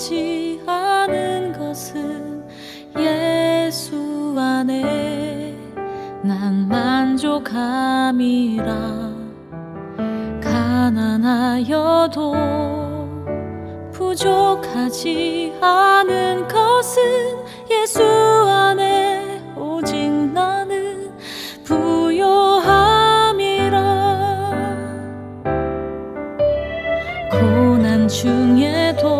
부족하지 않은 것은 예수 안에 난 만족함이라. 가난하여도 부족하지 않은 것은 예수 안에 오직 나는 부요함이라. 고난 중에도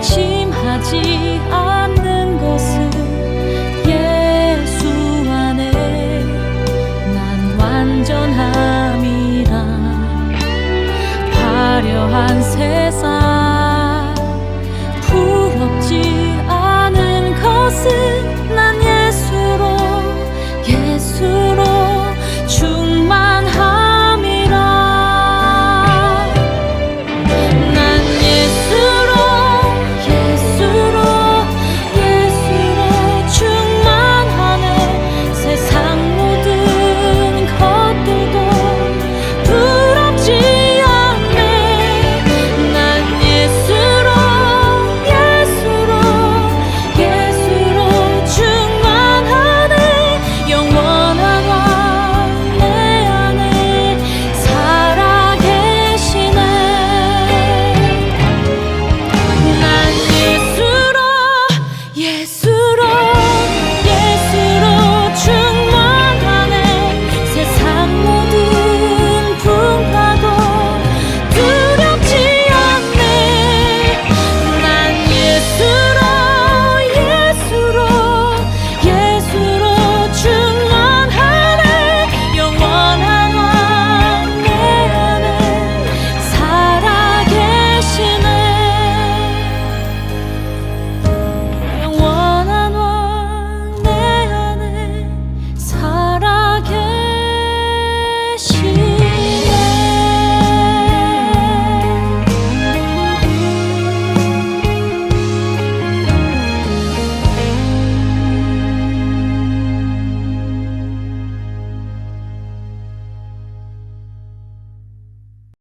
아침하지 않는 것은 예수 안에 난 완전함이라. 화려한 세상